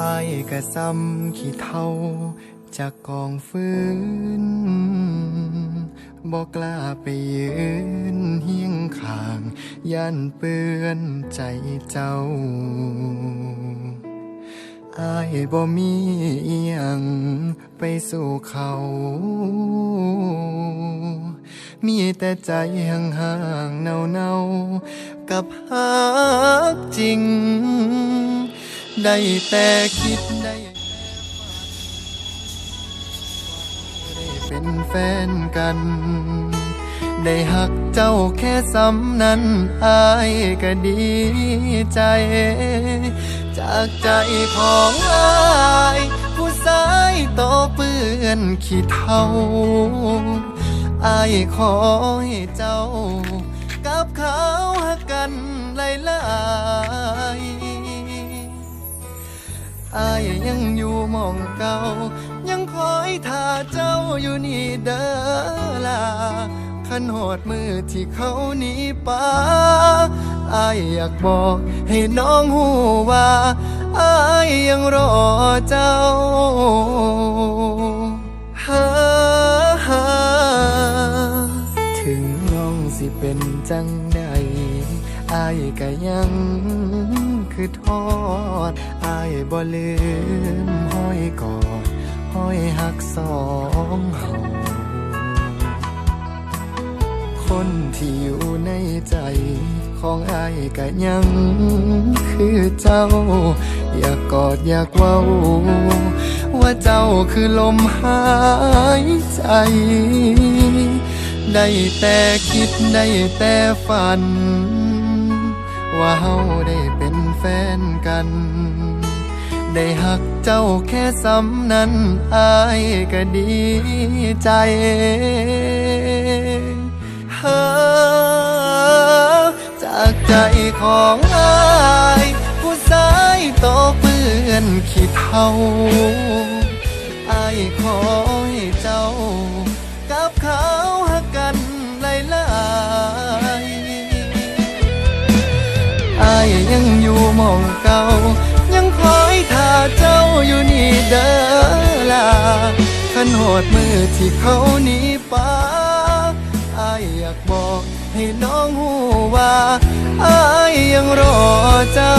อายกะซ้ำขี้เท่าจากกองฟืนบอกกล้าไปยืนเฮียงข้าง ย่านเปื้อนใจเจ้าอายบ่มีอิหยังไปสู่เขา มีแต่ใจห่างๆเนาๆกับฮักจริง ได้แต่คิดได้แต่ฝันได้เป็นแฟนกัน ได้หักเจ้าแค่ซ้ำนั้นอายก็ดีใจ จากใจของอายผู้สายโตอเปื้อนขี้เท่าอายขอให้เจ้า กับเขาหักกัน อยู่หมองเก่า ยังคอยท่าเจ้าอยู่นี่เด้อล่ะขันหอดมือที่เขาหนีป่าอายอยากบอกให้น้องหูว่าอายยังรอเจ้าฮาฮาถึงน้องสิเป็นจังใดอายก็ยัง คือทอดอายบ่ลืมห้อยกอดห้อยหักสองเฮาคนที่อยู่ในใจของอายก็ยังคือเจ้า อยากกอดอยากเว้า ว่าเจ้าคือลมหายใจ ได้แต่คิดได้แต่ฝัน ว่าเฮาได้เป็น แฟนกัน ได้หักเจ้าแค่ซ้ำนั้นอายก็ดีใจเฮ้อจากใจของอายผู้สายตอเปื้อนขี้เท่าอายขอให้เจ้า กับเขาหักกันหลายๆอายยัง มองเก่า ยังคอยท่าเจ้าอยู่นี่เด้อล่ะขันโหดมือที่เขาหนีป่าอายอยากบอกให้น้องหูว่าอายยังรอเจ้า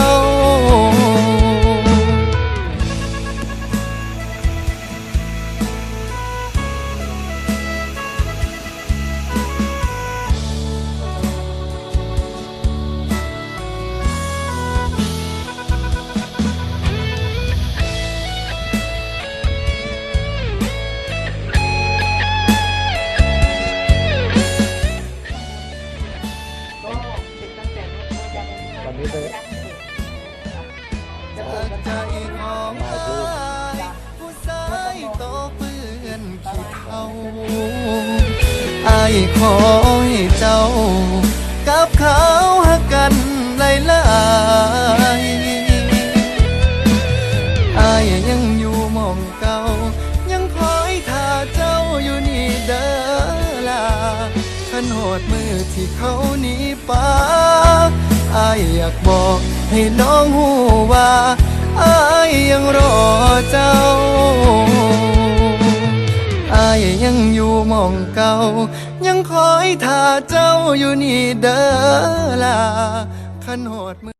นนี้ไปจากใจของอายผู้สายโตเปื้อนขี้เท่าอายขอให้เจ้า กับเขาหักกันหลายๆอายยังอยู่มองเก่า ยังคอยท่าเจ้าอยู่นี่เด้อล่ะขันโหดมือที่เขาหนีป่าอยากบอกให้น้องหูว่าอายยังรอเจ้าอายยังอยู่มองเก่า ยังคอยท่าเจ้าอยู่นี่เด้อล่ะขันหดมือ